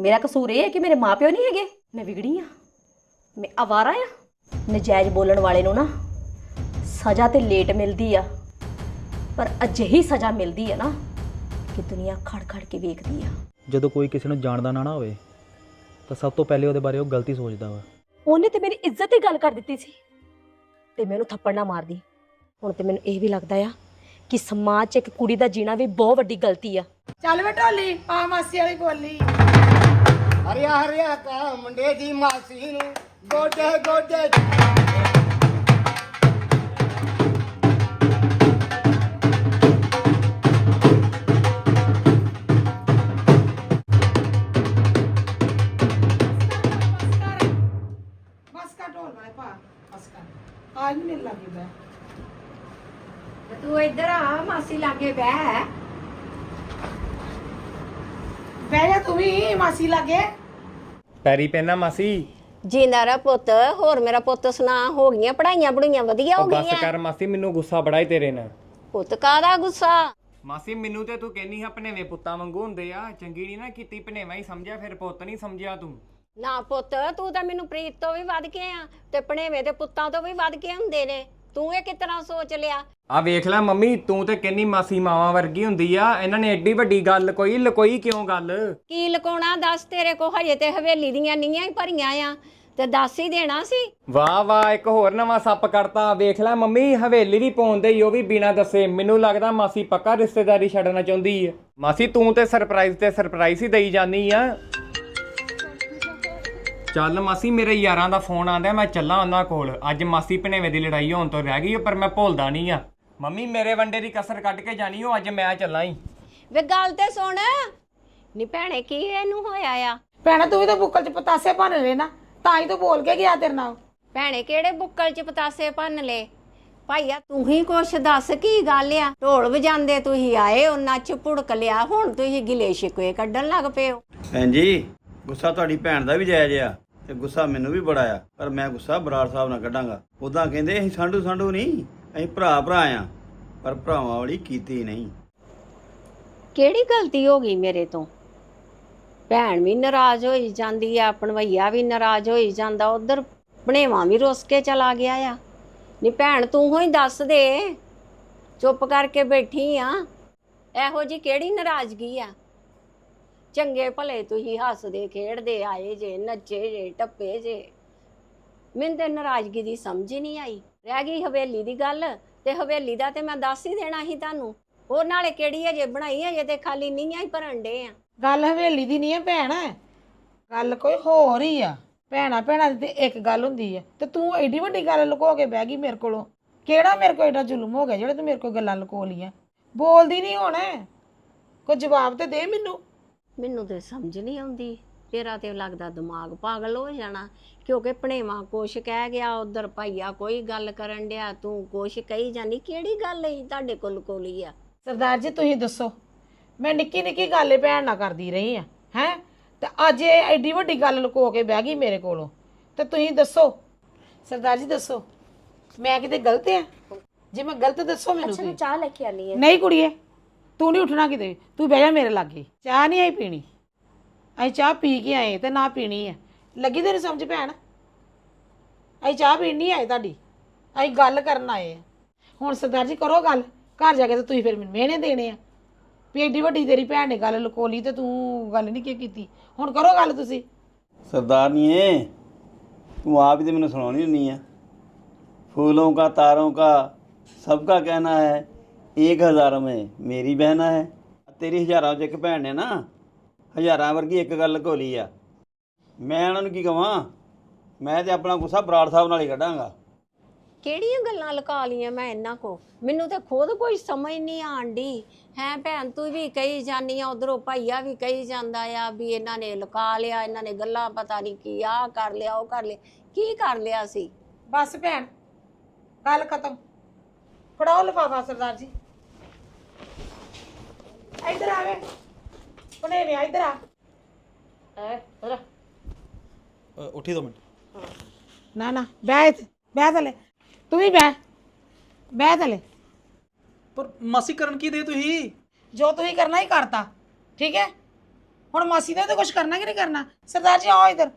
ਮੇਰਾ ਕਸੂਰ ਇਹ ਹੈ ਕਿ ਮੇਰੇ ਮਾਪਿਓ ਨਹੀਂ ਹੈਗੇ। ਮੈਂ ਵਿਗੜੀ ਆ। ਮੈਂ ਆਵਾਰਾ ਆ। ਨਜਾਇਜ਼ ਬੋਲਣ ਵਾਲੇ ਨੂੰ ਨਾ ਸਜ਼ਾ ਤੇ ਲੇਟ ਮਿਲਦੀ ਆ। ਪਰ ਅਜਿਹੀ ਸਜ਼ਾ ਮਿਲਦੀ ਆ ਨਾ ਕਿ ਦੁਨੀਆ ਖੜ ਖੜ ਕੇ ਵੇਖਦੀ ਆ। ਜਦੋਂ ਕੋਈ ਕਿਸੇ ਨੂੰ ਜਾਣਦਾ ਨਾ ਨਾ ਹੋਵੇ ਤਾਂ ਸਭ ਤੋਂ ਪਹਿਲੇ ਉਹਦੇ ਬਾਰੇ ਉਹ ਗਲਤੀ ਸੋਚਦਾ ਵਾ। ਉਹਨੇ ਤੇ ਮੇਰੀ ਇੱਜ਼ਤ ਦੀ ਗੱਲ ਕਰ ਦਿੱਤੀ ਸੀ। ਤੇ ਮੈਨੂੰ ਥੱਪੜ ਨਾ ਮਾਰਦੀ। ਹੁਣ ਤੇ ਮੈਨੂੰ ਇਹ ਵੀ ਲੱਗਦਾ ਆ ਕਿ ਸਮਾਜ 'ਚ ਇੱਕ ਕੁੜੀ ਦਾ ਜੀਣਾ ਵੀ ਬਹੁਤ ਵੱਡੀ ਗਲਤੀ ਆ। ਚੱਲ ਵੇ ਢੋਲੀ ਪਾ ਮਾਸੀ ਵਾਲੀ ਬੋਲੀ। ਹਰਿਆ ਹਰਿਆ ਕਾ ਮੁੰਡੇ ਦੀ ਮਾਸੀ ਨੂੰ ਗੋਡੇ ਗੋਡੇ ਲਾਗੇ? ਪੈਰੀ ਪੈਣਾ ਮਾਸੀ। ਜਿੰਦਾ ਰ ਪੁੱਤ ਹੋਰ ਮੇਰਾ ਪੁੱਤ ਸੁਣਾ ਹੋ ਗਈਆਂ ਪੜਾਈਆਂ ਪੜੂਈਆਂ ਵਧੀਆ ਹੋ ਉਹ ਬੱਸ ਗਈਆਂ? ਕਰ ਮਾਸੀ ਮੈਨੂੰ ਗੁੱਸਾ ਬੜਾ ਈ ਤੇਰੇ ਨਾਲ। ਪੁੱਤ ਕਾਦਾ ਗੁੱਸਾ? ਮਾਸੀ ਮੈਨੂੰ ਤੇ ਤੂੰ ਕਹਿੰਦੀ ਹਾਂ ਭਨੇਵੇਂ ਪੁੱਤਾਂ ਵਾਂਗੂ ਹੁੰਦੇ ਆ। ਚੰਗੀ ਨਹੀਂ ਨਾ ਕੀਤੀ ਭਨੇਵਾ ਹੀ ਸਮਝਿਆ ਫਿਰ ਪੁੱਤ ਨਹੀਂ ਸਮਝਿਆ ਤੂੰ। ਨਾ ਪੁੱਤ ਤੂੰ ਤਾਂ ਮੈਨੂੰ ਪ੍ਰੀਤ ਤੋਂ ਵੀ ਵੱਧ ਕੇ ਆ ਤੇ ਭਣੇਵੇਂ ਦੇ ਪੁੱਤਾਂ ਤੋਂ ਵੀ ਵੱਧ ਕੇ ਹੁੰਦੇ ਨੇ। ਤੂੰ ਇਹ ਕਿਤਨਾ ਸੋਚ ਲਿਆ? ਆ ਵੇਖ ਲੈ ਮੰਮੀ ਤੂੰ ਤੇ ਕਹਿੰਦੀ ਮਾਸੀ ਮਾਵਾ ਵਰਗੀ ਹੁੰਦੀ ਆ। ਇਹਨਾਂ ਨੇ ਐਡੀ ਵੱਡੀ ਗੱਲ ਕੋਈ ਲਕੋਈ ਕਿਉਂ ਗੱਲ? ਕੀ ਲਕਾਉਣਾ ਦੱਸ ਤੇਰੇ ਕੋ ਹਜੇ ਤੇ ਹਵੇਲੀ ਦੀਆਂ ਨੀਆਂ ਹੀ ਭਰੀਆਂ ਆ। ਤੇ ਦੱਸ ਹੀ ਦੇਣਾ ਸੀ। ਵਾਹ ਵਾਹ ਇੱਕ ਹੋਰ ਨਵਾਂ ਸੱਪ ਕੱਢਤਾ। ਵੇਖ ਲੈ ਮੰਮੀ ਹਵੇਲੀ ਵੀ ਪਾਉਂਦੇ ਈ ਉਹ ਵੀ ਬਿਨਾ ਦੱਸੇ। ਮੈਨੂੰ ਲੱਗਦਾ ਮਾਸੀ ਪੱਕਾ ਰਿਸ਼ਤੇਦਾਰੀ ਛੱਡਣਾ ਚਾਹੁੰਦੀ ਆ। ਮਾਸੀ ਤੂੰ ਤੇ ਸਰਪ੍ਰਾਈਜ਼ ਤੇ ਸਰਪ੍ਰਾਈਜ਼ ਹੀ ਦੇਈ ਜਾਨੀ ਆ। ਚੱਲ ਮਾਸੀ ਮੇਰੇ ਯਾਰਾਂ ਦਾ ਫੋਨ ਆਂਦਾ ਮੈਂ ਚੱਲਾਂ ਉਹਨਾਂ ਕੋਲ। ਅੱਜ ਮਾਸੀ ਭਣੇਵੇਂ ਦੀ ਲੜਾਈ ਹੋਣ ਤੋਂ ਰਹਿ ਗਈ ਓ, ਪਰ ਮੈਂ ਭੁੱਲਦਾ ਨਹੀਂ ਆ। ਮੰਮੀ ਮੇਰੇ ਵੰਡੇ ਦੀ ਕਸਰ ਕੱਢ ਕੇ ਜਾਣੀ ਓ ਅੱਜ ਮੈਂ ਚੱਲਾਂ ਹੀ ਵੇ ਗੱਲ ਤੇ ਸੁਣ। ਨੀ ਭੈਣੇ ਕੀ ਇਹਨੂੰ ਹੋਇਆ ਆ? ਭੈਣਾ ਤੂੰ ਵੀ ਤਾਂ ਬੁੱਕਲ ਚ ਪਤਾਸੇ ਭੰਨ ਲੈ ਨਾ ਤਾਂ ਹੀ ਤੂੰ ਬੋਲ ਕੇ ਗਿਆ ਤੇਰੇ ਨਾਲ। ਭੈਣੇ ਕਿਹੜੇ ਬੁੱਕਲ ਚ ਪਤਾਸੇ ਭੰਨ ਲੇ ਭਾਈਆ ਤੂੰ ਹੀ ਕੁਛ ਦੱਸ ਕੀ ਗੱਲ ਆ? ਢੋਲ ਵਜਾਉਂਦੇ ਤੁਸੀਂ ਆਏ ਉਹ ਨੱਚ ਪੁੜਕ ਲਿਆ ਹੁਣ ਤੁਸੀਂ ਗਿਲੇ ਸ਼ਿਕਵੇ ਕੱਢਣ ਲੱਗ ਪਏ ਹੋ। ਭੈਣ ਜੀ ਗੁੱਸਾ ਤੁਹਾਡੀ ਭੈਣ ਦਾ ਵੀ ਜਾਇਜ਼ ਆ ਤੇ ਗੁੱਸਾ ਮੈਨੂੰ ਵੀ ਬੜਾ ਆ ਪਰ ਮੈਂ ਗੁੱਸਾ ਬਰਾੜ ਸਾਹਿਬ ਨਾਲ ਕੱਢਾਂਗਾ। ਉਦਾਂ ਕਹਿੰਦੇ ਅਸੀਂ ਸਾਂਢੂ ਸਾਂਢੂ ਨਹੀਂ। ਅਸੀਂ ਭਰਾ ਭਰਾ ਆ, ਪਰ ਭਰਾਵਾਂ ਵਾਲੀ ਕੀਤੀ ਨਹੀਂ। ਕਿਹੜੀ ਗਲਤੀ ਹੋ ਗਈ ਮੇਰੇ ਤੋਂ? ਭੈਣ ਵੀ ਨਾਰਾਜ਼ ਹੋਈ ਜਾਂਦੀ ਆ, ਭਣਵਈਆ ਵੀ ਨਾਰਾਜ਼ ਹੋਈ ਜਾਂਦਾ, ਉਧਰ ਭਣੇਵਾਂ ਵੀ ਰੁੱਸ ਕੇ ਚਲਾ ਗਿਆ ਆ। ਨੀ ਭੈਣ, ਤੂੰ ਹੋਈ ਦੱਸ ਦੇ, ਚੁੱਪ ਕਰਕੇ ਬੈਠੀ ਆ। ਇਹੋ ਜੀ ਕਿਹੜੀ ਨਾਰਾਜ਼ਗੀ ਆ? ਚੰਗੇ ਭਲੇ ਤੁਸੀਂ ਹੱਸਦੇ, ਖੇਡਦੇ, ਆਏ ਜੇ, ਨੱਚੇ ਜੇ, ਟੱਪੇ ਜੇ। ਮੈਨੂੰ ਤੇ ਨਾਰਾਜ਼ਗੀ ਦੀ ਸਮਝ ਹੀ ਨਹੀਂ ਆਈ। ਰਹਿ ਗਈ ਹਵੇਲੀ ਦੀ ਗੱਲ ਤੇ ਹਵੇਲੀ ਦਾ ਤੇ ਮੈਂ ਦੱਸ ਹੀ ਦੇਣਾ ਸੀ ਤੁਹਾਨੂੰ। ਉਹ ਨਾਲੇ ਕਿਹੜੀ ਅਜੇ ਬਣਾਈ ਅਜੇ ਤੇ ਖਾਲੀ ਨੀਆਂ ਹੀ ਭਰਨ ਡੇ ਆ। ਗੱਲ ਹਵੇਲੀ ਦੀ ਨਹੀਂ ਹੈ ਭੈਣ। ਗੱਲ ਕੋਈ ਹੋਰ ਹੀ ਆ। ਭੈਣਾ ਭੈਣਾ ਦੀ ਤੇ ਇੱਕ ਗੱਲ ਹੁੰਦੀ ਹੈ। ਤੇ ਤੂੰ ਐਡੀ ਵੱਡੀ ਗੱਲ ਲੁਕੋ ਕੇ ਬਹਿ ਗਈ ਮੇਰੇ ਕੋਲੋਂ। ਕਿਹੜਾ ਮੇਰੇ ਕੋਲ ਐਡਾ ਜ਼ੁਲਮ ਹੋ ਗਿਆ ਜਿਹੜਾ ਤੂੰ ਮੇਰੇ ਕੋਲ ਗੱਲਾਂ ਲੁਕੋ ਲੀਆਂ ਬੋਲਦੀ ਨਹੀਂ ਹੁਣ। ਕੋਈ ਜਵਾਬ ਤੇ ਦੇ ਮੈਨੂੰ। ਮੈਨੂੰ ਤੇ ਸਮਝ ਨਹੀਂ ਆਉਂਦੀ। ਤੇਰਾ ਤੇ ਲੱਗਦਾ ਦਿਮਾਗ ਪਾਗਲ ਹੋ ਜਾਣਾ। ਕਿਉਂਕਿ ਭਣੇਵਾ ਕੁਛ ਕਹਿ ਗਿਆ ਉਧਰ ਭਾਈਆ ਕੋਈ ਗੱਲ ਕਰਨ ਡਿਆ ਤੂੰ ਕੁਛ ਕਹੀ ਜਾਨੀ ਕਿਹੜੀ ਗੱਲ ਹੈ ਤੁਹਾਡੇ ਕੋਲ ਕੋਲੀ ਆ? ਸਰਦਾਰ ਜੀ ਤੁਸੀਂ ਦੱਸੋ ਮੈਂ ਨਿੱਕੀ ਨਿੱਕੀ ਗੱਲ ਭੈਣ ਨਾਲ ਕਰਦੀ ਰਹੀ ਆ ਹੈ? ਤੇ ਅੱਜ ਇਹ ਐਡੀ ਵੱਡੀ ਗੱਲ ਲੁਕੋ ਕੇ ਬਹਿ ਗਈ ਮੇਰੇ ਕੋਲੋਂ ਤੇ ਤੁਸੀਂ ਦੱਸੋ ਸਰਦਾਰ ਜੀ ਦੱਸੋ ਮੈਂ ਕਿਤੇ ਗਲਤ ਆ ਜੇ ਮੈਂ ਗਲਤ ਦੱਸੋ ਮੈਨੂੰ ਤੁਸੀਂ। ਚਾਹ ਲੈ ਕੇ ਆਨੀ ਹੈ। ਨਹੀਂ ਕੁੜੀਏ ਤੂੰ ਨਹੀਂ ਉੱਠਣਾ ਕਿਤੇ। ਤੂੰ ਬਹਿ ਜਾ ਮੇਰੇ ਲਾਗੇ ਚਾਹ ਨਹੀਂ ਆਈ ਪੀਣੀ ਅਸੀਂ ਚਾਹ ਪੀ ਕੇ ਆਏ ਤੇ ਨਾ ਪੀਣੀ ਹੈ। ਲੱਗੀ ਤੈਨੂੰ ਸਮਝ ਭੈਣ ਅਸੀਂ ਚਾਹ ਪੀਣ ਨਹੀਂ ਆਏ ਤੁਹਾਡੀ ਅਸੀਂ ਗੱਲ ਕਰਨ ਆਏ ਆ ਹੁਣ ਸਰਦਾਰ ਜੀ ਕਰੋ ਗੱਲ ਘਰ ਜਾ ਕੇ ਤੇ ਤੁਸੀਂ ਫਿਰ ਮੈਨੂੰ ਮਿਹਣੇ ਦੇਣੇ ਆ ਵੀ ਏਡੀ ਵੱਡੀ ਤੇਰੀ ਭੈਣ ਨੇ ਗੱਲ ਲੁਕੋ ਲਈ ਤੇ ਤੂੰ ਗੱਲ ਨਹੀਂ ਕੀ ਕੀਤੀ ਹੁਣ ਕਰੋ ਗੱਲ ਤੁਸੀਂ सरदारनिए तू आप ही तो मैंने सुनानी नहीं है फूलों का तारों का सबका कहना है एक हज़ार में मेरी बहना है ਤੇਰੀ ਹਜ਼ਾਰਾਂ 'ਚ ਇੱਕ ਭੈਣ ਨੇ ਨਾ ਹਜ਼ਾਰਾਂ ਵਰਗੀ ਇੱਕ ਗੱਲ ਘੋਲੀ ਆ ਮੈਂ ਉਹਨਾਂ ਨੂੰ ਕੀ ਕਵਾਂ? ਮੈਂ ਤੇ ਆਪਣਾ ਗੁੱਸਾ ਬਰਾੜ ਸਾਹਿਬ ਨਾਲ ਹੀ ਕੱਢਾਂਗਾ। ਕਿਹੜੀਆਂ ਗੱਲਾਂ ਲੁਕਾ ਲੀਆਂ ਮੈਂ ਇਹਨਾਂ ਕੋ ਮੈਨੂੰ ਤੇ ਖੁਦ ਕੋਈ ਸਮਝ ਨਹੀਂ ਆਂਦੀ ਹੈ ਭੈਣ ਤੂੰ ਵੀ ਕਹੀ ਜਾਨੀ ਆ ਉਧਰੋਂ ਭਾਈਆ ਵੀ ਕਹੀ ਜਾਂਦਾ ਆ ਵੀ ਇਹਨਾਂ ਨੇ ਲੁਕਾ ਲਿਆ ਇਹਨਾਂ ਨੇ ਗੱਲਾਂ ਪਤਾ ਨਹੀਂ ਕੀ ਆ ਕਰ ਲਿਆ ਉਹ ਕਰ ਲਿਆ। ਕੀ ਕਰ ਲਿਆ ਸੀ? ਬਸ ਭੈਣ ਗੱਲ ਖਤਮ। ਫੜਾਓ ਲਿਫਾਫਾ ਸਰਦਾਰ ਜੀ। ਇੱਧਰ ਆਵੇ ਵੇ। ਇੱਧਰ ਆ। ਐ ਦੋ ਮਿੰਟ। ਨਾ ਨਾ ਬਹਿ ਇੱਥੇ ਬਹਿ ਥਲੇ। ਤੂੰ ਵੀ ਬਹਿ ਬਹਿ ਥਲੇ। ਪਰ ਮਾਸੀ ਕਰਨ ਕੀ ਦੇ ਤੁਸੀਂ? ਜੋ ਤੁਸੀਂ ਕਰਨਾ ਹੀ ਕਰਤਾ ਠੀਕ ਹੈ? ਹੁਣ ਮਾਸੀ ਨੇ ਤਾਂ ਕੁਝ ਕਰਨਾ ਕਿ ਨਹੀਂ ਕਰਨਾ? ਸਰਦਾਰ ਜੀ ਆਓ ਇੱਧਰ।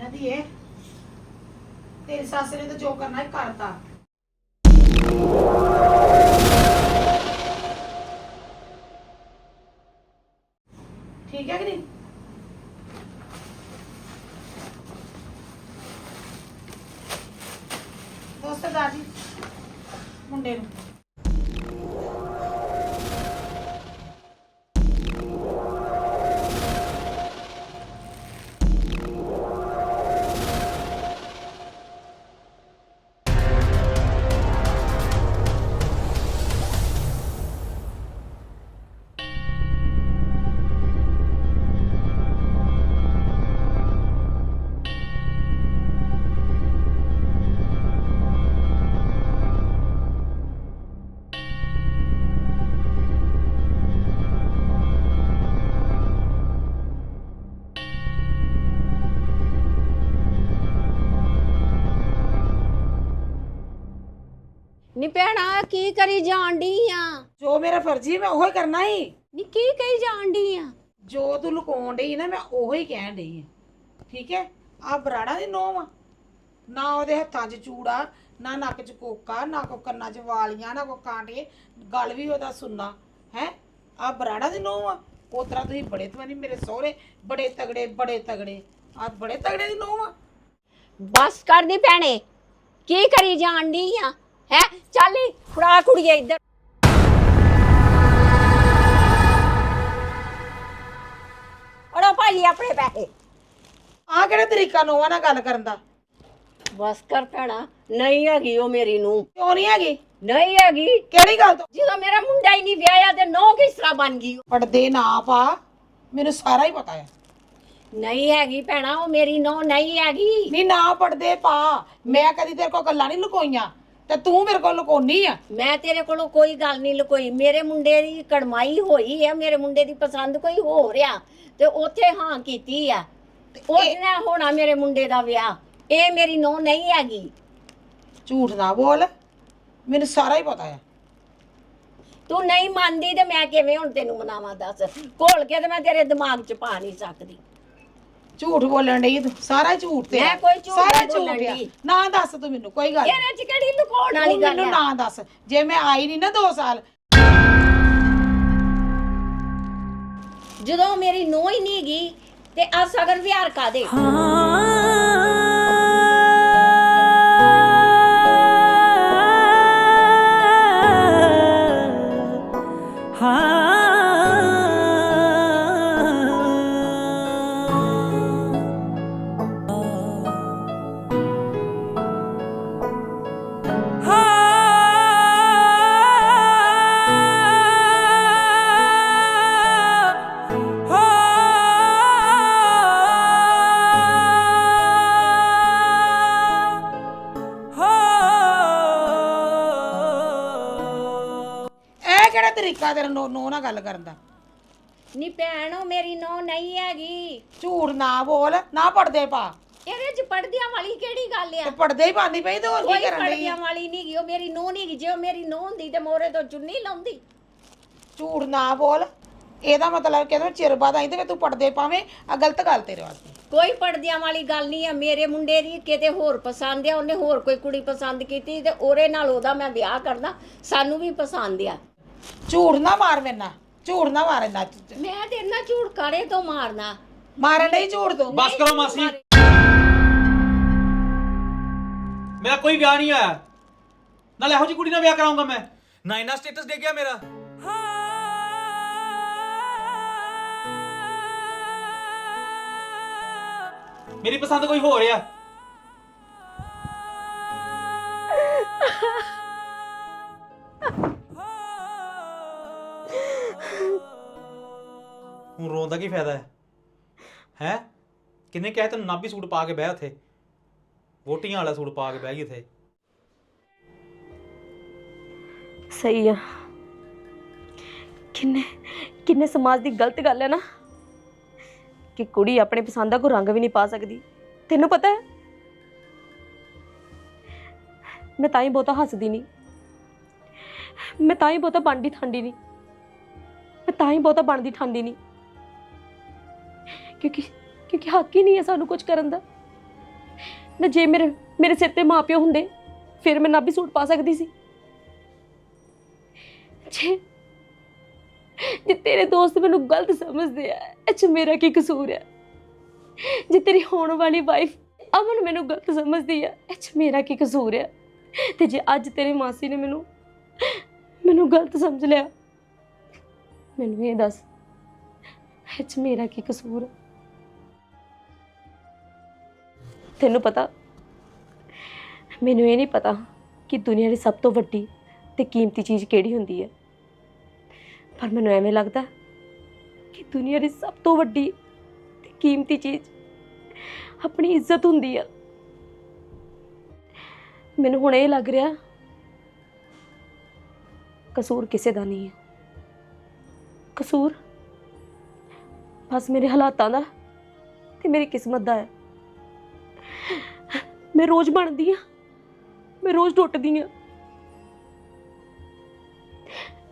ਨਦੀਏ ਤੇਰੀ ਸੱਸ ਨੇ ਤਾਂ ਜੋ ਕਰਨਾ ਹੈ ਕਰਤਾ। ਠੀਕ ਹੈ ਕਿ ਨਹੀਂ? ਦੋਸਤ ਸਰਦਾਰ ਜੀ ਮੁੰਡੇ ਨੂੰ। ਨੀ ਭੈਣਾ ਕੀ ਕਰੀ ਜਾਣ ਡਈ ਆ? ਜੋ ਮੇਰਾ ਫਰਜ਼ੀ ਮੈਂ ਉਹੀ ਕਰਨਾ ਹੀ ਨੀ ਕੀ ਕਹੀ ਜਾਣ ਡਈ ਆ? ਜੋ ਤੂੰ ਲੁਕਾਉਣ ਡਈ ਨਾ ਮੈਂ ਉਹੀ ਕਹਿਣ ਡਈ ਆ। ਠੀਕ ਹੈ? ਆ ਬਰਾੜਾ ਦੀ ਨੋਹ ਆ। ਨਾ ਉਹਦੇ ਹੱਥਾਂ 'ਚ ਚੂੜਾ ਨਾ ਨੱਕ 'ਚ ਕੋਕਾ ਨਾ ਕੋ ਕੰਨਾਂ 'ਚ ਵਾਲੀਆਂ ਨਾ ਕੋ ਕਾਂਟੇ। ਗਲ ਵੀ ਉਹਦਾ ਸੁੰਨਾ ਹੈ? ਆ ਬਰਾੜਾ ਦੀ ਨੋਹ ਆ। ਤਰ੍ਹਾਂ ਤੁਸੀਂ ਬੜੇ ਤਵਾਨੀ ਮੇਰੇ ਸਹੁਰੇ ਬੜੇ ਤਗੜੇ ਬੜੇ ਤਗੜੇ। ਆ ਬੜੇ ਤਗੜੇ ਦੀ ਨੋਹ ਆ। ਬਸ ਕਰਦੀ ਭੈਣੇ ਕੀ ਕਰੀ ਜਾਣ ਡਈ ਆ? ਹੈ? ਚੱਲ ਈ, ਫੜਾ ਕੁੜੀਏ ਇੱਧਰ। ਅੜਾ ਭਾਜੀ ਆਪਣੇ ਪੈਸੇ। ਆ ਕਿਹੜਾ ਤਰੀਕਾ ਨੋਹਾਂ ਨਾਲ ਗੱਲ ਕਰਨ ਦਾ? ਬਸ ਕਰ ਭੈਣਾ ਨਹੀਂ ਹੈਗੀ ਉਹ ਮੇਰੀ ਨੂੰ ਕਿਉਂ ਨਹੀਂ ਹੈਗੀ? ਨਹੀਂ ਹੈਗੀ। ਕਿਹੜੀ ਗੱਲ ਤੋਂ? ਜਦੋਂ ਮੇਰਾ ਮੁੰਡਾ ਹੀ ਨਹੀਂ ਵਿਆਹਿਆ ਤੇ ਨੋ ਕਿਸ ਤਰ੍ਹਾਂ ਬਣ ਗਈ ਉਹ? ਪੜਦੇ ਨਾ ਪਾ ਮੈਨੂੰ ਸਾਰਾ ਹੀ ਪਤਾ ਹੈ। ਨਹੀਂ ਹੈਗੀ ਭੈਣਾ ਉਹ ਮੇਰੀ ਨੋ ਨਹੀਂ ਹੈਗੀ। ਨਹੀਂ ਨਾ ਪੜਦੇ ਪਾ ਮੈਂ ਕਦੀ ਤੇਰੇ ਕੋਲ ਗੱਲਾਂ ਨਹੀਂ ਲੁਕੋਈਆਂ। ਤੇ ਤੂੰ ਮੇਰੇ ਕੋਲ ਲੁਕੋਨੀ ਆ? ਮੈਂ ਤੇਰੇ ਕੋਲੋਂ ਕੋਈ ਗੱਲ ਨਹੀਂ ਲੁਕੋਈ। ਮੇਰੇ ਮੁੰਡੇ ਦੀ ਕੜਮਾਈ ਹੋਈ ਹੈ ਮੇਰੇ ਮੁੰਡੇ ਦੀ ਪਸੰਦ ਕੋਈ ਹੋ ਰਿਹਾ ਤੇ ਉੱਥੇ ਹਾਂ ਕੀਤੀ ਆ। ਉਹਦੇ ਨਾਲ ਹੋਣਾ ਮੇਰੇ ਮੁੰਡੇ ਦਾ ਵਿਆਹ। ਇਹ ਮੇਰੀ ਨੋ ਨਹੀਂ ਹੈਗੀ। ਝੂਠ ਨਾ ਬੋਲ। ਮੈਨੂੰ ਸਾਰਾ ਹੀ ਪਤਾ ਹੈ ਤੂੰ ਨਹੀਂ ਮੰਨਦੀ ਤੇ ਮੈਂ ਕਿਵੇਂ ਹੁਣ ਤੈਨੂੰ ਮਨਾਵਾਂ ਦੱਸ? ਘੋਲ ਕੇ ਤੇ ਮੈਂ ਤੇਰੇ ਦਿਮਾਗ 'ਚ ਪਾ ਨਹੀਂ ਸਕਦੀ। ਝੂਠ ਬੋਲਣ ਡਈ ਤੂੰ ਸਾਰਾ ਹੀ ਝੂਠ ਤੇ ਮੈਂ। ਕੋਈ ਝੂਠ ਸਾਰਾ ਨਹੀਂ ਬੋਲਣ ਝੂਠ ਆ। ਡਈ। ਨਾ ਦੱਸ ਤੂੰ ਮੈਨੂੰ ਕੋਈ ਗੱਲ ਨੀ। ਇਹਦੇ 'ਚ ਕਿਹੜੀ ਲੁਕਾਉਣ ਵਾਲੀ ਤੂੰ ਗੱਲ ਮੈਨੂੰ ਆ ਨਾ ਦੱਸ ਜੇ ਮੈਂ ਆਈ ਨਹੀਂ ਨਾ 2 ਸਾਲ ਜਦੋਂ ਮੇਰੀ ਨੋ ਹੀ ਨਹੀਂ ਗਈ ਤੇ ਆ ਸਗਨ ਵਿਹਾਰ ਕਾਦੇ ਇਹ ਗੱਲ ਕਰਨ ਦਾ? ਨੀ ਭੈਣੋ ਮੇਰੀ ਨੋ ਨਹੀਂ ਹੈਗੀ। ਝੂਠ ਨਾ ਬੋਲ ਨਾ ਪੜਦੇ ਪਾ। ਇਹਦੇ 'ਚ ਪੜਦਿਆਂ ਵਾਲੀ ਕਿਹੜੀ ਗੱਲ ਤੇ ਆ ਪੜਦੇ ਹੀ ਪਾਉਂਦੀ ਪਈ ਤੇ ਹੋਰ ਕੋਈ ਕੀ ਕਰਨ ਡਈ? ਪੜਦਿਆਂ ਵਾਲੀ ਨਹੀਂ ਗਈ ਉਹ ਮੇਰੀ ਨੋ ਨਹੀਂ ਗਈ ਜੇ ਉਹ ਮੇਰੀ ਨੋ ਹੁੰਦੀ ਤੇ ਮੋਰੇ ਤੋਂ ਚੁੰਨੀ ਲਾਉਂਦੀ। ਝੂਠ ਨਾ ਬੋਲ। ਇਹਦਾ ਮਤਲਬ ਕਿ ਤੂੰ ਚਿਰ ਬਾਅਦ ਆਈ ਤੇ ਫਿਰ ਤੂੰ ਪੜਦੇ ਪਾਵੇਂ ਆ ਗਲਤ ਗੱਲ ਤੇਰੇ ਵਾਸਤੇ। ਕੋਈ ਪੜਦਿਆਂ ਵਾਲੀ ਗੱਲ ਨਹੀਂ ਆ ਮੇਰੇ ਮੁੰਡੇ ਦੀ ਕਿਤੇ ਹੋਰ ਪਸੰਦ ਆ ਉਹਨੇ ਹੋਰ ਕੋਈ ਕੁੜੀ ਪਸੰਦ ਕੀਤੀ ਤੇ ਉਹਦੇ ਨਾਲ ਉਹਦਾ ਮੈਂ ਵਿਆਹ ਕਰਨਾ ਸਾਨੂੰ ਵੀ ਪਸੰਦ ਆ। ਝੂਠ ਨਾ ਮਾਰ ਮੇਰੇ ਨਾਲ ਝੂਠ ਨਾ ਮਾਰ ਇੰਨਾ ਮੈਂ ਤੇ ਇੰਨਾ ਝੂਠ ਕਾੜੇ ਤੋਂ ਮਾਰਨਾ? ਮਾਰਨ ਲਈ ਝੂਠ ਤੂੰ। ਬਸ ਕਰੋ ਮਾਸੀ। ਮੇਰਾ ਕੋਈ ਵਿਆਹ ਨਹੀਂ ਹੋਇਆ। ਨਾਲ ਇਹੋ ਜਿਹੀ ਕੁੜੀ ਨਾਲ ਵਿਆਹ ਕਰਾਉਂਗਾ ਮੈਂ। ਨਾ ਇੰਨਾ ਸਟੇਟਸ ਦੇ ਗਿਆ ਮੇਰਾ। ਮੇਰੀ ਪਸੰਦ ਕੋਈ ਹੋ ਰਿਹਾ ਰੋਣ ਦਾ ਕੀ ਫਾਇਦਾ ਹੈ? ਹੈ? ਕਿੰਨੇ ਕਹਿ ਤੈਨੂੰ ਨਾਭੀ ਸੂਟ ਪਾ ਕੇ ਬਹਿ ਉੱਥੇ? ਵੋਟੀਆਂ ਵਾਲਾ ਸੂਟ ਪਾ ਕੇ ਬਹਿ ਗਈ ਇੱਥੇ ਸਹੀ ਆ। ਕਿੰਨੇ ਕਿੰਨੇ ਸਮਾਜ ਦੀ ਗਲਤ ਗੱਲ ਹੈ ਨਾ? ਕਿ ਕੁੜੀ ਆਪਣੇ ਪਸੰਦ ਦਾ ਕੋਈ ਰੰਗ ਵੀ ਨਹੀਂ ਪਾ ਸਕਦੀ। ਤੈਨੂੰ ਪਤਾ ਹੈ? ਮੈਂ ਤਾਂ ਹੀ ਬਹੁਤਾ ਹੱਸਦੀ ਨਹੀਂ। ਮੈਂ ਤਾਂ ਹੀ ਬਹੁਤਾ ਬਣਦੀ ਠੰਡੀ ਨਹੀਂ। ਮੈਂ ਤਾਂ ਹੀ ਬਹੁਤਾ ਬਣਦੀ ਠੰਡੀ ਨਹੀਂ। ਕਿਉਂਕਿ ਕਿਉਂਕਿ ਹੱਕ ਹੀ ਨਹੀਂ ਹੈ ਸਾਨੂੰ ਕੁਝ ਕਰਨ ਦਾ। ਨਾ ਜੇ ਮੇਰੇ ਮੇਰੇ ਸਿਰ ਤੇ ਮਾਪਿਓ ਹੁੰਦੇ, ਫਿਰ ਮੈਂ ਨਾਭੀ ਸੂਟ ਪਾ ਸਕਦੀ ਸੀ। ਜੇ ਜੇ ਤੇਰੇ ਦੋਸਤ ਮੈਨੂੰ ਗਲਤ ਸਮਝਦੇ ਆ, ਇਹ ਮੇਰਾ ਕੀ ਕਸੂਰ ਹੈ ਜੇ ਤੇਰੀ ਹੋਣ ਵਾਲੀ ਵਾਈਫ ਅਮਨ ਮੈਨੂੰ ਗਲਤ ਸਮਝਦੀ ਆ, ਇਹ ਮੇਰਾ ਕੀ ਕਸੂਰ ਹੈ ਤੇ ਜੇ ਅੱਜ ਤੇਰੀ ਮਾਸੀ ਨੇ ਮੈਨੂੰ ਮੈਨੂੰ ਗਲਤ ਸਮਝ ਲਿਆ, ਮੈਨੂੰ ਇਹ ਦੱਸ, ਇਹ ਮੇਰਾ ਕੀ ਕਸੂਰ ਆ? ਤੈਨੂੰ ਪਤਾ? ਮੈਨੂੰ ਇਹ ਨਹੀਂ ਪਤਾ ਕਿ ਦੁਨੀਆ ਦੀ ਸਭ ਤੋਂ ਵੱਡੀ ਤੇ ਕੀਮਤੀ ਚੀਜ਼ ਕਿਹੜੀ ਹੁੰਦੀ ਹੈ। ਪਰ ਮੈਨੂੰ ਐਵੇਂ ਲੱਗਦਾ ਕਿ ਦੁਨੀਆ ਦੀ ਸਭ ਤੋਂ ਵੱਡੀ ਤੇ ਕੀਮਤੀ ਚੀਜ਼ ਆਪਣੀ ਇੱਜ਼ਤ ਹੁੰਦੀ ਆ। ਮੈਨੂੰ ਹੁਣ ਇਹ ਲੱਗ ਰਿਹਾ ਕਸੂਰ ਕਿਸੇ ਦਾ ਨਹੀਂ ਹੈ। ਕਸੂਰ ਬਸ ਮੇਰੇ ਹਾਲਾਤਾਂ ਦਾ ਤੇ ਮੇਰੀ ਕਿਸਮਤ ਦਾ ਹੈ। ਮੈਂ ਰੋਜ਼ ਬਣਦੀ ਆ ਮੈਂ ਰੋਜ਼ ਟੁੱਟਦੀ ਆ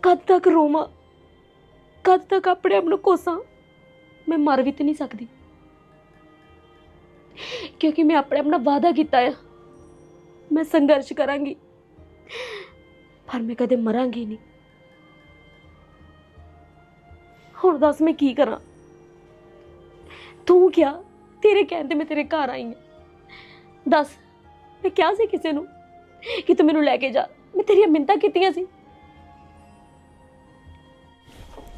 ਕਦ ਤੱਕ ਰੋਵਾਂ? ਕਦ ਤੱਕ ਆਪਣੇ ਆਪ ਨੂੰ ਕੋਸਾਂ? ਮੈਂ ਮਰ ਵੀ ਤੇ ਨਹੀਂ ਸਕਦੀ। ਕਿਉਂਕਿ ਮੈਂ ਆਪਣੇ ਆਪ ਨਾਲ ਵਾਅਦਾ ਕੀਤਾ ਆ। ਮੈਂ ਸੰਘਰਸ਼ ਕਰਾਂਗੀ। ਪਰ ਮੈਂ ਕਦੇ ਮਰਾਂਗੀ ਨਹੀਂ। ਹੁਣ ਦੱਸ ਮੈਂ ਕੀ ਕਰਾਂ? ਤੂੰ ਕਿਹਾ, ਤੇਰੇ ਕਹਿਣ ਤੇ ਮੈਂ ਤੇਰੇ ਘਰ ਆਈ ਹਾਂ। ਦੱਸ ਮੈਂ ਕਿਹਾ ਸੀ ਕਿਸੇ ਨੂੰ ਕਿ ਤੂੰ ਮੈਨੂੰ ਲੈ ਕੇ ਜਾ। ਮੈਂ ਤੇਰੀਆਂ ਮਿੰਤਾਂ ਕੀਤੀਆਂ ਸੀ।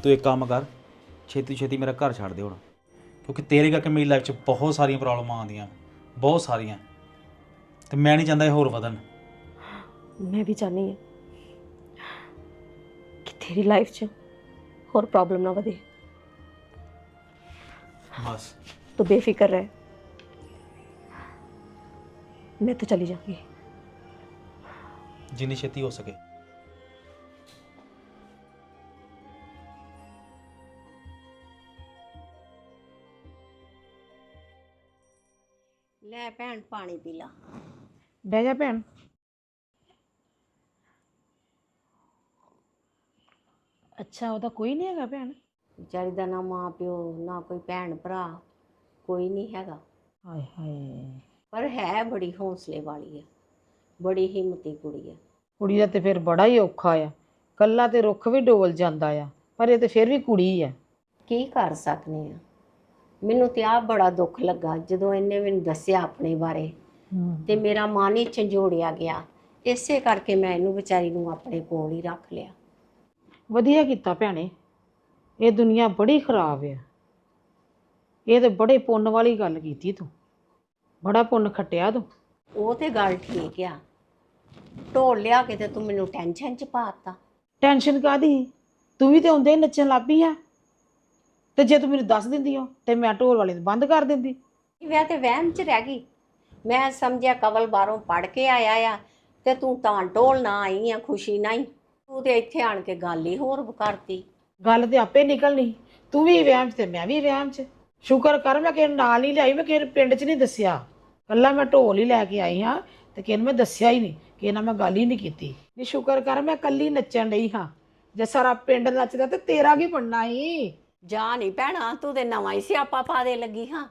ਤੂੰ ਇੱਕ ਕੰਮ ਕਰ ਛੇਤੀ ਛੇਤੀ ਮੇਰਾ ਘਰ ਛੱਡ ਦੇ ਹੁਣ। ਕਿਉਂਕਿ ਤੇਰੇ ਕਰਕੇ ਮੇਰੀ ਲਾਈਫ 'ਚ ਬਹੁਤ ਸਾਰੀਆਂ ਪ੍ਰੋਬਲਮਾਂ ਆਉਂਦੀਆਂ ਬਹੁਤ ਸਾਰੀਆਂ। ਤੇ ਮੈਂ ਨਹੀਂ ਚਾਹੁੰਦਾ ਇਹ ਹੋਰ ਵਧਣ। ਮੈਂ ਵੀ ਚਾਹਨੀ ਹਾਂ ਕਿ ਤੇਰੀ ਲਾਈਫ 'ਚ ਹੋਰ ਪ੍ਰੋਬਲਮ ਨਾ ਵਧੇ। ਬਸ। ਤੂੰ ਬੇਫਿਕਰ ਰਹਿ। ਮੈਂ ਤਾਂ ਚਲੀ ਜਾਊਂਗੀ ਜਿੰਨੀ ਛੇਤੀ ਹੋ ਸਕੇ। ਲੈ ਭੈਣ ਪਾਣੀ ਪੀ ਲਾ। ਬਹਿ ਜਾ ਭੈਣ। ਅੱਛਾ ਉਹਦਾ ਕੋਈ ਨਹੀਂ ਹੈਗਾ ਭੈਣ। ਵਿਚਾਰੀ ਦਾ ਨਾ ਮਾਂ ਪਿਓ ਨਾ ਕੋਈ ਭੈਣ ਭਰਾ ਕੋਈ ਨਹੀਂ ਹੈਗਾ। ਹਾਏ ਹਾਏ ਪਰ ਹੈ ਬੜੀ ਹੌਸਲੇ ਵਾਲੀ ਹੈ ਬੜੀ ਹਿੰਮਤੀ ਕੁੜੀ ਹੈ ਕੁੜੀ ਦਾ ਤੇ ਫਿਰ ਬੜਾ ਹੀ ਔਖਾ ਆ। ਕੱਲਾ ਤੇ ਰੁੱਖ ਵੀ ਡੋਲ ਜਾਂਦਾ ਆ ਪਰ ਇਹ ਤੇ ਫਿਰ ਵੀ ਕੁੜੀ ਆ। ਕੀ ਕਰ ਸਕਨੇ ਆ? ਮੈਨੂੰ ਤੇ ਆ ਬੜਾ ਦੁੱਖ ਲੱਗਾ ਜਦੋਂ ਇਹਨੇ ਮੈਨੂੰ ਦੱਸਿਆ ਆਪਣੇ ਬਾਰੇ। ਤੇ ਮੇਰਾ ਮਨ ਹੀ ਝੰਜੋੜਿਆ ਗਿਆ। ਇਸੇ ਕਰਕੇ ਮੈਂ ਇਹਨੂੰ ਵਿਚਾਰੀ ਨੂੰ ਆਪਣੇ ਕੋਲ ਹੀ ਰੱਖ ਲਿਆ। ਵਧੀਆ ਕੀਤਾ ਭੈਣੇ। ਇਹ ਦੁਨੀਆ ਬੜੀ ਖਰਾਬ ਆ। ਇਹ ਤੇ ਬੜੇ ਪੁੰਨ ਵਾਲੀ ਗੱਲ ਕੀਤੀ ਤੂੰ। ਬੜਾ ਪੁੰਨ ਖੱਟਿਆ ਤੂੰ। ਉਹ ਤੇ ਗੱਲ ਠੀਕ ਆ। ਢੋਲ ਲਿਆ ਕੇ ਤੇ ਤੂੰ ਮੈਨੂੰ ਟੈਨਸ਼ਨ ਚ ਪਾਤਾ। ਟੈਨਸ਼ਨ ਕਾਦੀ ਤੂੰ ਵੀ ਤੇ ਹੁੰਦੇ ਹੀ ਨੱਚਣ ਲੱਗ ਪਈ ਆ। ਤੇ ਜੇ ਤੂੰ ਮੈਨੂੰ ਦੱਸ ਦਿੰਦੀ ਹੋ ਤੇ ਮੈਂ ਢੋਲ ਵਾਲੇ ਨੂੰ ਬੰਦ ਕਰ ਦਿੰਦੀ। ਮੈਂ ਤੇ ਵਹਿਮ ਚ ਰਹਿ ਗਈ। ਮੈਂ ਸਮਝਿਆ ਕਵਲ ਬਾਹਰੋਂ ਪੜ ਕੇ ਆਇਆ ਆ ਤੇ ਤੂੰ ਤਾਂ ਢੋਲ ਨਾ ਆਈ ਆ ਖੁਸ਼ੀ ਨਹੀਂ ਤੂੰ ਤੇ ਇੱਥੇ ਆਣ ਕੇ ਗੱਲ ਹੀ ਹੋਰ ਕਰਤੀ। ਗੱਲ ਤੇ ਆਪੇ ਨਿਕਲਣੀ। ਤੂੰ ਵੀ ਵਹਿਮ 'ਚ ਤੇ ਮੈਂ ਵੀ ਵਹਿਮ 'ਚ। ਸ਼ੁਕਰ ਕਰ ਮੈਂ ਕਿਸੇ ਨੂੰ ਨਾਲ ਨਹੀਂ ਲਿਆਈ ਮੈਂ ਕਿਸੇ ਪਿੰਡ 'ਚ ਨਹੀਂ ਦੱਸਿਆ। ਕੱਲਾ ਮੈਂ ਢੋਲ ਹੀ ਲੈ ਕੇ ਆਈ ਹਾਂ ਤੇ ਕਿਸੇ ਨੂੰ ਮੈਂ ਦੱਸਿਆ ਹੀ ਨਹੀਂ ਕਿਸੇ ਨਾਲ ਮੈਂ ਗੱਲ ਹੀ ਨਹੀਂ ਕੀਤੀ। ਨਹੀਂ ਸ਼ੁਕਰ ਕਰ ਮੈਂ ਕੱਲੀ ਨੱਚਣ ਡਈ ਹਾਂ। ਜੇ ਸਾਰਾ ਪਿੰਡ ਨੱਚਦਾ ਤੇ ਤੇਰਾ ਕੀ ਬਣਨਾ ਈ? ਜਾ ਨਹੀਂ ਭੈਣਾ ਤੂੰ ਤੇ ਨਵਾਂ ਹੀ ਸਿਆਪਾ ਪਾ ਦੇ ਲੱਗੀ ਹਾਂ।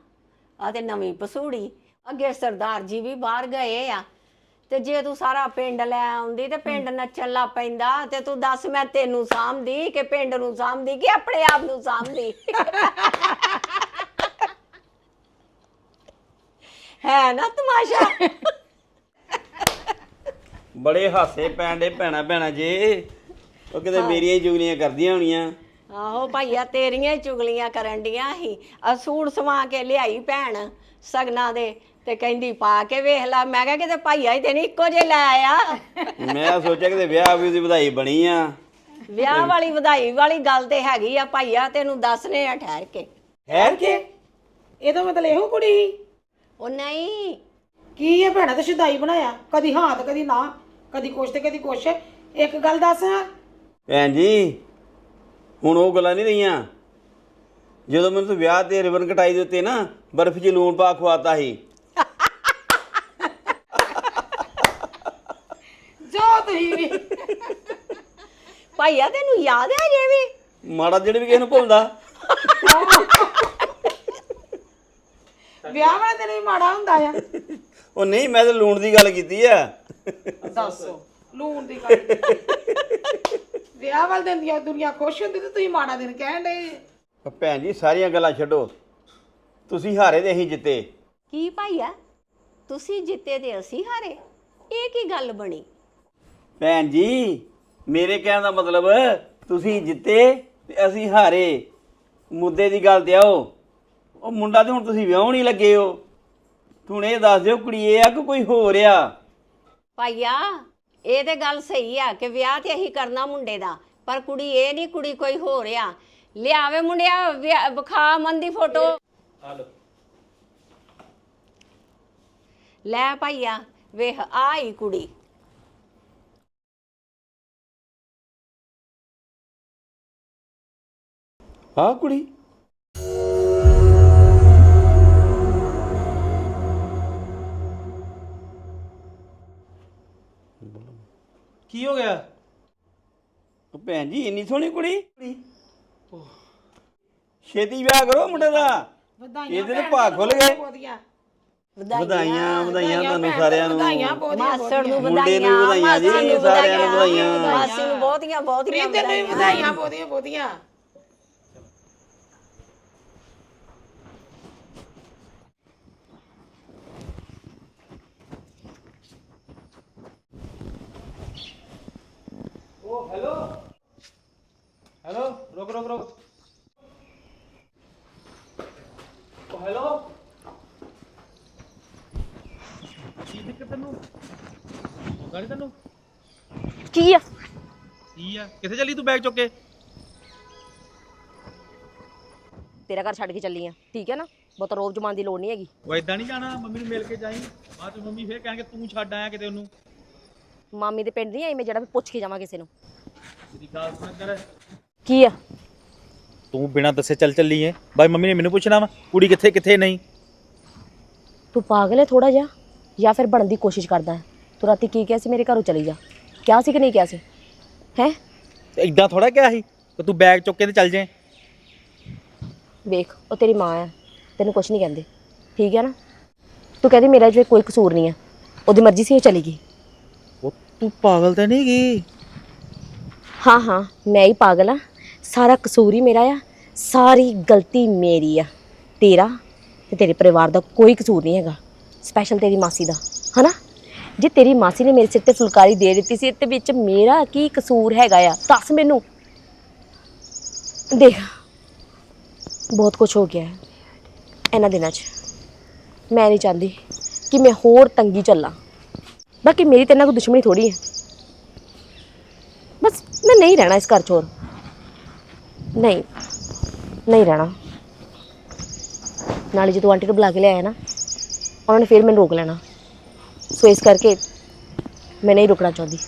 ਆ ਤੇ ਨਵੀਂ ਪਸੂੜੀ। ਅੱਗੇ ਸਰਦਾਰ ਜੀ ਵੀ ਬਾਹਰ ਗਏ ਆ। ਤੇ ਜੇ ਤੂੰ ਸਾਰਾ ਪਿੰਡ ਲੈ ਆਉਂਦੀ ਤੇ ਪਿੰਡ ਨੱਚਣ ਲੱਗ ਪੈਂਦਾ ਤੇ ਤੂੰ ਦੱਸ ਮੈਂ ਤੈਨੂੰ ਸਾਂਭਦੀ ਕਿ ਪਿੰਡ ਨੂੰ ਸਾਂਭਦੀ ਕਿ ਆਪਣੇ ਆਪ ਨੂੰ ਸਾਂਭਦੀ? ਹੈ ਨਾ ਤਮਾਸ਼ਾ? ਬੜੇ ਹਾਸੇ ਪੈਂਦੇ ਭੈਣਾ ਭੈਣਾ ਜੇ। ਉਹ ਕਿਤੇ ਮੇਰੀਆਂ ਹੀ ਜੁਗਲੀਆਂ ਕਰਦੀਆਂ ਹੋਣੀਆਂ। ਆਹੋ ਭਾਈਆ ਤੇਰੀਆਂ ਹੀ ਚੁਗਲੀਆਂ ਕਰਨ ਡੀਆਂ ਸੀ। ਆ ਸੂਟ ਸਵਾ ਕੇ ਲਿਆਈ ਭੈਣ ਸਗਨਾ ਦੇ ਤੇ ਕਹਿੰਦੀ ਪਾ ਕੇ ਵੇਖ ਲੈ। ਮੈਂ ਕਿਹਾ ਕਿਤੇ ਭਾਈਆ ਹੀ ਤੇ ਨਹੀਂ ਇੱਕੋ ਜੇ ਲੈ ਆਇਆ? ਮੈਂ ਸੋਚਿਆ ਕਿਤੇ ਵਿਆਹ ਵੀ ਉਹਦੀ ਵਧਾਈ ਬਣੀ ਆ। ਵਿਆਹ ਵਾਲੀ ਵਧਾਈ ਵਾਲੀ ਗੱਲ ਤੇ ਹੈਗੀ ਆ ਭਾਈਆ ਤੈਨੂੰ ਦੱਸਨੇ ਆ ਠਹਿਰ ਕੇ। ਠਹਿਰ ਕੇ? ਇਹਦਾ ਮਤਲਬ ਇਹੋ ਕੁੜੀ ਸੀ? ਉਹ ਨਹੀਂ। ਕੀ ਇਹ ਭੈਣਾ ਤੇ ਸ਼ੁਦਾਈ ਬਣਾਇਆ? ਕਦੀ ਹਾਂ ਤੇ ਕਦੀ ਨਾ ਕਦੀ ਕੁਛ ਤੇ ਕਦੀ ਕੁਛ। ਇੱਕ ਗੱਲ ਦੱਸ। ਹਾਂ ਭੈਣ ਜੀ ਹੁਣ ਉਹ ਗੱਲਾਂ ਨਹੀਂ ਰਹੀਆਂ। ਜਦੋਂ ਮੈਨੂੰ ਤੂੰ ਵਿਆਹ ਤੇ ਰਿਬਨ ਕਟਾਈ ਦੇ ਉੱਤੇ ਨਾ ਬਰਫ਼ 'ਚ ਲੂਣ ਪਾ ਖਵਾਤਾ ਸੀ। ਜੋ ਤੁਸੀਂ ਵੀ। ਭਾਈਆ ਤੈਨੂੰ ਯਾਦ ਆ ਜੇ ਵੀ? ਮਾੜਾ ਜਿਹੜੇ ਵੀ ਕਿਸੇ ਨੂੰ ਭੁੱਲਦਾ। ਵਿਆਹ ਵਾਲੇ ਦਿਨ ਵੀ ਮਾੜਾ ਹੁੰਦਾ ਆ। ਉਹ ਨਹੀਂ ਮੈਂ ਤਾਂ ਲੂਣ ਦੀ ਗੱਲ ਕੀਤੀ ਆ। ਦੱਸੋ ਲੂਣ ਦੀ ਗੱਲ ਵਿਆਹ ਵਾਲੇ ਦਿਨ ਦੀਆਂ ਦੁਨੀਆ ਖੁਸ਼ ਹੁੰਦੀ ਤੇ ਤੁਸੀਂ ਮਾੜਾ ਦਿਨ ਕਹਿਣ ਦੇ ਭੈਣ ਜੀ ਸਾਰੀਆਂ ਗੱਲਾਂ ਛੱਡੋ। ਤੁਸੀਂ ਹਾਰੇ ਤੇ ਅਸੀਂ ਜਿੱਤੇ। ਕੀ ਭਾਈਆ? ਤੁਸੀਂ ਜਿੱਤੇ ਤੇ ਅਸੀਂ ਹਾਰੇ। ਇਹ ਕੀ ਗੱਲ ਬਣੀ? ਭੈਣ ਜੀ ਮੇਰੇ ਕਹਿਣ ਦਾ ਮਤਲਬ ਤੁਸੀਂ ਜਿੱਤੇ ਤੇ ਅਸੀਂ ਹਾਰੇ। ਮੁੱਦੇ ਦੀ ਗੱਲ ਤੇ ਆਓ। ਉਹ ਮੁੰਡਾ ਤੇ ਹੁਣ ਤੁਸੀਂ ਵਿਆਹਣ ਹੀ ਲੱਗੇ ਹੋ। ਹੁਣ ਇਹ ਦੱਸ ਦਿਓ ਕੁੜੀ ਇਹ ਆ ਕਿ ਕੋਈ ਹੋਰ ਆ? ਭਾਈਆ ਇਹ ਤੇ ਗੱਲ ਸਹੀ ਆ ਕਿ ਵਿਆਹ ਤੇ ਅਸੀਂ ਕਰਨਾ ਮੁੰਡੇ ਦਾ ਪਰ ਕੁੜੀ ਇਹ ਨਹੀਂ ਕੁੜੀ ਕੋਈ ਹੋ ਰਿਆ ਲਿਆਵੇ ਮੁੰਡਿਆ ਵਿਆਹ- ਵਿਖਾ ਮਨ ਦੀ ਫੋਟੋ। ਲੈ ਭਾਈਆ ਵੇਖ ਆਈ ਕੁੜੀ। ਹਾਂ ਕੁੜੀ? ਕੀ ਹੋ ਗਿਆ? ਉਹ ਭੈਣ ਜੀ ਇੰਨੀ ਸੋਹਣੀ ਕੁੜੀ? ਛੇਤੀ ਵਿਆਹ ਕਰੋ ਮੁੰਡੇ ਦਾ। ਇਹਦੇ ਤੇ ਭਾਗ ਖੁੱਲ ਗਏ। ਵਧਾਈਆਂ ਵਧਾਈਆਂ ਤੁਹਾਨੂੰ ਸਾਰਿਆਂ ਨੂੰ। ਵਧਾਈਆਂ ਬਹੁਤੀਆਂ ਮਾਸੜ ਨੂੰ ਮੁੰਡੇ ਨੂੰ ਵਧਾਈਆਂ ਵਧਾਈਆਂ ਜੀ, ਸਾਰਿਆਂ ਨੂੰ ਵਧਾਈਆਂ। ਮਾਸੀ ਨੂੰ ਬਹੁਤੀਆਂ ਬਹੁਤੀਆਂ ਵਧਾਈਆਂ। ਬਹੁਤੀਆਂ ਬਹੁਤੀਆਂ ਹੈਲੋ ਰੁਕ ਰੁਕ ਰੁਕ ਓ ਹੈਲੋ ਕੀ ਦਿੱਕਤ ਤੈਨੂੰ? ਗਾੜੀ ਤੈਨੂੰ? ਕੀ ਆ? ਕੀ ਆ? ਕਿੱਥੇ ਚੱਲੀ ਤੂੰ ਬੈਗ ਚੁੱਕ ਕੇ? ਤੇਰਾ ਘਰ ਛੱਡ ਕੇ ਚੱਲੀ ਆ। ਠੀਕ ਹੈ ਨਾ? ਬਹੁਤ ਰੋਬ ਜਮਾਨ ਦੀ ਲੋੜ ਨਹੀਂ ਹੈਗੀ। ਉਹ ਇਦਾਂ ਨਹੀਂ ਜਾਣਾ ਮੰਮੀ ਨੂੰ ਮਿਲ ਕੇ ਜਾਈਂ। ਬਾਅਦ ਚ ਮੰਮੀ ਫੇਰ ਕਹਿਣਗੇ ਤੂੰ ਛੱਡ ਆਇਆ ਕਿਤੇ ਉਹਨੂੰ। ਮਾਮੀ ਦੇ ਪਿੰਡ ਨਹੀਂ ਆਈ ਮੈਂ ਜਿਹੜਾ ਵੀ ਪੁੱਛ ਕੇ ਜਾਵਾਂ ਕਿਸੇ ਨੂੰ। ਕੀ ਆ? ਤੂੰ ਬਿਨਾਂ ਦੱਸੇ ਚੱਲ ਚੱਲੀ ਏ। ਬਾਈ ਮੰਮੀ ਨੇ ਮੈਨੂੰ ਪੁੱਛਣਾ ਵਾ ਕੁੜੀ ਕਿੱਥੇ ਕਿੱਥੇ ਨਹੀਂ? ਤੂੰ ਪਾਗਲ ਹੈ ਥੋੜਾ ਜਿਹਾ ਜਾਂ ਫਿਰ ਬਣਨ ਦੀ ਕੋਸ਼ਿਸ਼ ਕਰਦਾ ਹੈ। ਤੂੰ ਰਾਤੀ ਕੀ ਕਿਹਾ ਸੀ ਮੇਰੇ ਘਰੋਂ ਚਲੀ ਜਾ। ਕਿਹਾ ਸੀ ਕਿ ਨਹੀਂ ਕਿਹਾ ਸੀ? ਹੈ? ਇਦਾਂ ਥੋੜਾ ਕਿਹਾ ਸੀ ਕਿ ਤੂੰ ਬੈਗ ਚੁੱਕ ਕੇ ਤੇ ਚੱਲ ਜਾਏ। ਵੇਖ ਉਹ ਤੇਰੀ ਮਾਂ ਆ ਤੈਨੂੰ ਕੁਝ ਨਹੀਂ ਕਹਿੰਦੇ। ਠੀਕ ਹੈ ਨਾ? ਤੂੰ ਕਹਿੰਦੀ ਮੇਰਾ ਜੇ ਕੋਈ ਕਸੂਰ ਨਹੀਂ ਹੈ ਉਹਦੀ ਮਰਜ਼ੀ ਸੀ ਉਹ ਚਲੀ ਗਈ। ਉਹ ਤੂੰ ਪਾਗਲ ਤੇ ਨਹੀਂ ਗਈ ਹਾਂ ਹਾਂ, ਮੈਂ ਹੀ ਪਾਗਲ ਆ। ਸਾਰਾ ਕਸੂਰ ਹੀ ਮੇਰਾ ਆ। ਸਾਰੀ ਗਲਤੀ ਮੇਰੀ ਆ। ਤੇਰਾ ਤੇ ਤੇਰੇ ਪਰਿਵਾਰ ਦਾ ਕੋਈ ਕਸੂਰ ਨਹੀਂ ਹੈਗਾ। ਸਪੈਸ਼ਲ ਤੇਰੀ ਮਾਸੀ ਦਾ, ਹਨਾ? ਜੇ ਤੇਰੀ ਮਾਸੀ ਨੇ ਮੇਰੇ ਸਿਰ ਤੇ ਫੁਲਕਾਰੀ ਦੇ ਦਿੱਤੀ ਸੀ ਤੇ ਵਿੱਚ ਮੇਰਾ ਕੀ ਕਸੂਰ ਹੈਗਾ ਆ? ਦੱਸ ਮੈਨੂੰ। ਦੇਖ, ਬਹੁਤ ਕੁਝ ਹੋ ਗਿਆ ਹੈ ਇਹਨਾਂ ਦਿਨਾਂ 'ਚ। ਮੈਂ ਨਹੀਂ ਚਾਹੁੰਦੀ ਕਿ ਮੈਂ ਹੋਰ ਤੰਗੀ ਚੱਲਾਂ। ਬਾਕੀ ਮੇਰੀ ਤੇ ਇਹਨਾਂ ਕੋਈ ਦੁਸ਼ਮਣੀ ਥੋੜੀ ਹੈ। ਬਸ ਮੈਂ ਨਹੀਂ ਰਹਿਣਾ ਇਸ ਘਰ 'ਚ ਹੋਰ। ਨਹੀਂ ਨਹੀਂ ਰਹਿਣਾ। ਨਾਲੇ ਜਦੋਂ ਆਂਟੀ ਨੂੰ ਬੁਲਾ ਕੇ ਲਿਆਇਆ ਨਾ ਉਹਨਾਂ ਨੇ ਫਿਰ ਮੈਨੂੰ ਰੋਕ ਲੈਣਾ। ਸੋ ਇਸ ਕਰਕੇ ਮੈਂ ਨਹੀਂ ਰੁਕਣਾ ਚਾਹੁੰਦੀ।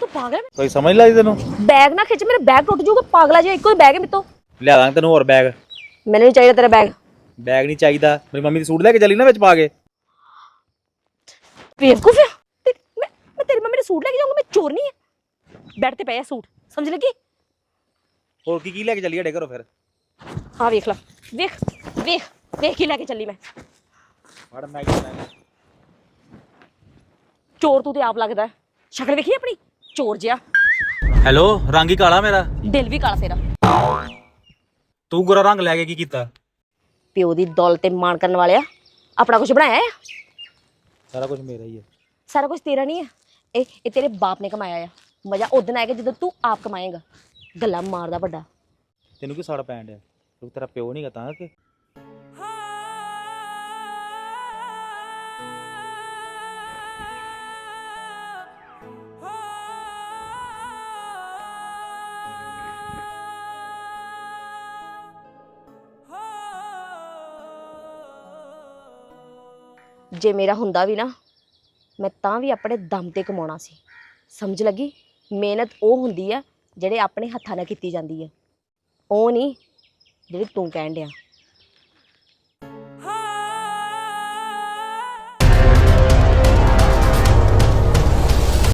ਤੂੰ ਪਾਗਲ ਹੈ? ਕੋਈ ਸਮਝ ਲੱਗੀ ਤੈਨੂੰ? ਬੈਗ ਨਾ ਖਿੱਚ ਮੇਰਾ ਬੈਗ ਟੁੱਟ ਜਾਊਗਾ ਪਾਗਲਾ ਜਿਹਾ ਇੱਕੋ ਹੀ ਬੈਗ ਹੈ ਮੇਰੇ ਤੋਂ। ਲਿਆ ਦਾਂਗੇ ਤੈਨੂੰ ਹੋਰ ਬੈਗ। ਮੈਨੂੰ ਨਹੀਂ ਚਾਹੀਦਾ ਤੇਰਾ ਬੈਗ। ਬੈਗ ਨਹੀਂ ਚਾਹੀਦਾ। ਮੇਰੀ ਮੰਮੀ ਦੀ ਸੂਟ ਲੈ ਕੇ ਚੱਲੀ ਨਾ ਵਿੱਚ ਪਾ ਕੇ। ਬੇਵਕੂਫ ਹੈ ਸੂਟ ਲੈ ਕੇ ਜਾਊਂਗਾ ਮੈਂ ਚੋਰ ਨਹੀਂ ਹੈ। ਬੈਠ ਤੇ ਪਿਆ ਸੂਟ ਸਮਝ ਲੱਗੀ? ਹੋਰ ਕੀ ਕੀ ਲੈ ਕੇ ਚੱਲੀ ਸਾਡੇ ਘਰੋਂ ਫਿਰ? ਹਾਂ ਵੇਖ ਲੈ ਵੇਖ ਵੇਖ ਵੇਖ ਕੀ ਲੈ ਕੇ ਚੱਲੀ ਮੈਂ। ਫੜ ਮੈਗੀ ਲੈ ਚੋਰ ਤੂੰ ਤੇ ਆਪ ਲੱਗਦਾ ਹੈ। ਸ਼ਕਲ ਵੇਖੀ ਆਪਣੀ? ਚੋਰ ਜਿਹਾ। ਹੈਲੋ ਰੰਗ ਹੀ ਕਾਲਾ ਮੇਰਾ। ਦਿਲ ਵੀ ਕਾਲਾ ਤੇਰਾ। ਤੂੰ ਗੋਰਾ ਰੰਗ ਲੈ ਕੇ ਕੀ ਕੀਤਾ? ਪਿਓ ਦੀ ਦੌਲਤ ਤੇ ਮਾਣ ਕਰਨ ਵਾਲਿਆ ਆਪਣਾ ਕੁਝ ਬਣਾਇਆ ਸਾਰਾ ਕੁਝ ਮੇਰਾ ਹੀ ਹੈ ਸਾਰਾ ਕੁਝ ਤੇਰਾ ਨਹੀਂ ਹੈ ਇਹ ਇਹ ਤੇਰੇ ਬਾਪ ਨੇ ਕਮਾਇਆ ਆ। ਮਜ਼ਾ ਉਦੋਂ ਆਏਗਾ ਜਦੋਂ ਤੂੰ ਆਪ ਕਮਾਏਗਾ। ਗੱਲਾਂ ਮਾਰਦਾ ਵੱਡਾ। ਤੈਨੂੰ ਕੀ ਸੜ ਪੈਣ ਡਿਆ? ਤੂੰ ਤੇਰਾ ਪਿਓ ਨਹੀਂ ਤਾਂ ਕਿ? ਜੇ ਮੇਰਾ ਹੁੰਦਾ ਵੀ ਨਾ ਮੈਂ ਤਾਂ ਵੀ ਆਪਣੇ ਦਮ ਤੇ ਕਮਾਉਣਾ ਸੀ। ਸਮਝ ਲੱਗੀ? ਮਿਹਨਤ ਉਹ ਹੁੰਦੀ ਆ ਜਿਹੜੇ ਆਪਣੇ ਹੱਥਾਂ ਨਾਲ ਕੀਤੀ ਜਾਂਦੀ ਆ। ਉਹ ਨਹੀਂ, ਜਿਹੜੀ ਤੂੰ ਕਹਿਣ ਡਿਆ।